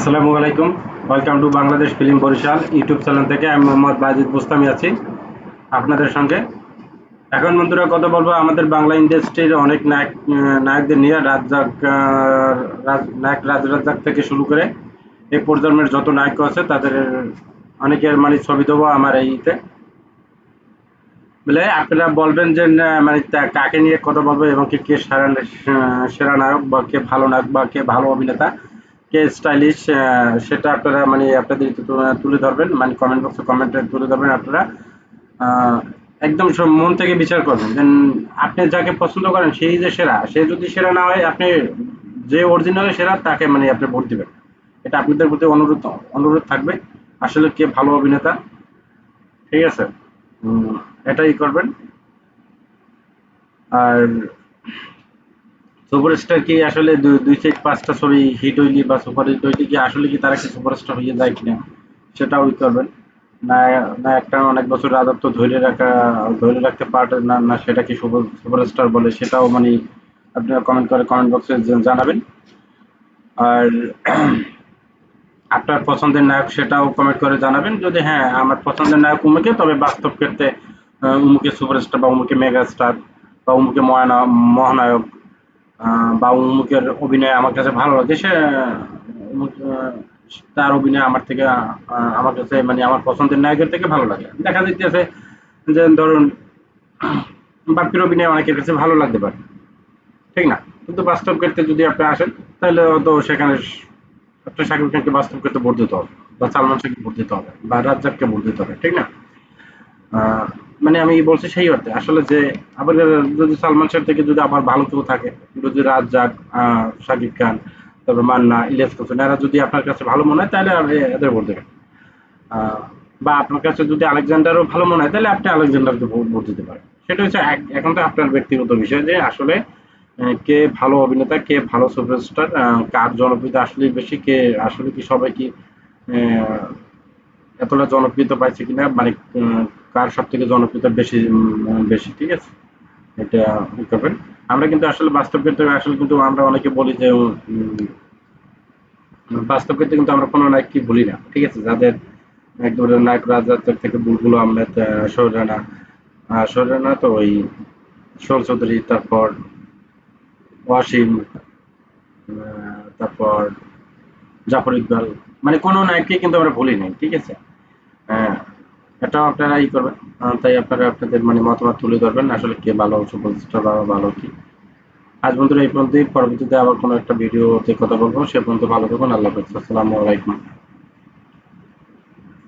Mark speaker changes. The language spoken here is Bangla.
Speaker 1: আসসালামু আলাইকুম। Welcome to Bangladesh film Barishal YouTube channel থেকে আমি মোহাম্মদ বাজিদ বুস্তামি আছি আপনাদের সঙ্গে। এখন বন্ধুরা কথা বলব আমাদের বাংলা ইন্ডাস্ট্রির অনেক নায়ক নায়কদের নিয়ে, রাজ্জাক রাজ- নায়ক রাজ রাজ্জাক থেকে শুরু করে এই প্রজন্মের যত নায়ক আছে তাদের অনেকের মানে ছবি দেবো আমার এইতে বলে আপনারা বলবেন যে মানে কাকে নিয়ে কথা বলব এবং কে কে সেরা সেরা নায়ক বা কে ভালো নায়ক বা কে ভালো অভিনেতা? কে স্টাইলিশ সেটা আপনারা মানে আপনাদের তুলে ধরবেন মানে কমেন্ট বক্সে কমেন্ট তুলে ধরবেন আপনারা। একদম মন থেকে বিচার করবেন। দেন আপনি যাকে পছন্দ করেন, সেই যে সেরা, সে যদি সেরা না হয়, আপনি যে অরিজিনাল সেরা, তাকে মানে আপনি ভোট দিবেন। এটা আপনাদের প্রতি অনুরোধ অনুরোধ থাকবে। আসলে কে ভালো অভিনেতা, ঠিক আছে? এটাই করবেন। আর সুপারস্টার কি আসলে দুই থেকে পাঁচটা ছবি হিট হইলি বা সুপার হিট হইলি কি আসলে কি তারা কি সুপারস্টার হয়ে যায় কিনা? সেটাও ই করবেন। না না, একটা অনেক বছর রাজত্ব ধরে রাখা, ধরে রাখতে পারে না না সেটা কি সুপারস্টার বলে সেটাও মানে আপনারা কমেন্ট করে কমেন্ট বক্সে জানাবেন। আর আপনার পছন্দের নায়ক সেটাও কমেন্ট করে জানাবেন। যদি হ্যাঁ আমার পছন্দের নায়ক উমুকে, তবে বাস্তব ক্ষেত্রে উমুকে সুপারস্টার বা উমুকে মেগা স্টার বা উমুকে মহানা মহানায়ক বা উমুকের অভিনয় আমার কাছে ভালো লাগে। সে তার অভিনয় আমার থেকে আমার কাছে মানে আমার পছন্দের নায়কের থেকে ভালো লাগে। দেখা যাইতেছে যে ধরুন, বাপ্পির অভিনয় অনেকের কাছে ভালো লাগতে পারে। ঠিক না? কিন্তু বাস্তব ক্ষেত্রে যদি আপনি আসেন, তাহলে হয়তো সেখানে আপনি শাকিব খানকে বাস্তব ক্ষেত্রে ভোট দিতে হবে, বা সালমান শাহকে ভোট দিতে হবে, বা রাজ্জাককে ভোট দিতে হবে। ঠিক না? মানে আমি বলছি সেই অর্থে। আসলে যে আবার যদি সালমান শাহ থেকে যদি আবার ভালো কেউ থাকে, যদি রাজ্জাক শাকিব খান, তারপর মান্না, ইলিয়াস হোসেন এরা যদি আপনার কাছে ভালো মনে হয়, তাহলে এদের ভোট দেবেন। বা আপনার কাছে যদি আলেকজান্ডারও ভালো মনে হয়, তাহলে আপনি আলেকজান্ডারকে ভোট দিতে পারেন। সেটা হচ্ছে এখন তো আপনার ব্যক্তিগত বিষয় যে আসলে কে ভালো অভিনেতা, কে ভালো সুপারস্টার কার জনপ্রিয়তা আসলে বেশি, কে আসলে কি সবাই কি এতটা জনপ্রিয়তা পাইছে কিনা মানে কার সব থেকে জনপ্রিয়তা বেশি বেশি ঠিক আছে? এটা ই করবেন। আমরা কিন্তু আসলে বাস্তব ক্ষেত্রে আসলে কিন্তু আমরা অনেকে বলি যে বাস্তব ক্ষেত্রে কিন্তু আমরা কোনো নায়ককে বলি না ঠিক আছে? যাদের একদম নায়ক রাজার থেকে বুলবুল আহমেদ আহ, সোহেল রানা আহ, সোহেল তো ওই সোহেল চৌধুরী তারপর ওয়াসিম তারপর জাফর ইকবাল মানে কোনো নায়ককে কিন্তু আমরা ভুলি নাই ঠিক আছে? এটাও আপনারা ই করবেন। তাই আপনারা আপনাদের মানে মতামত তুলে ধরবেন আসলে কে ভালো অংশ সুপারস্টার বা ভালো কি। আজ বন্ধুরা এই পর্যন্তই। পরবর্তীতে আবার কোনো একটা ভিডিওতে কথা বলব। সে পর্যন্ত ভালো থাকুন। আল্লাহ হাফেজ। আসসালামু আলাইকুম।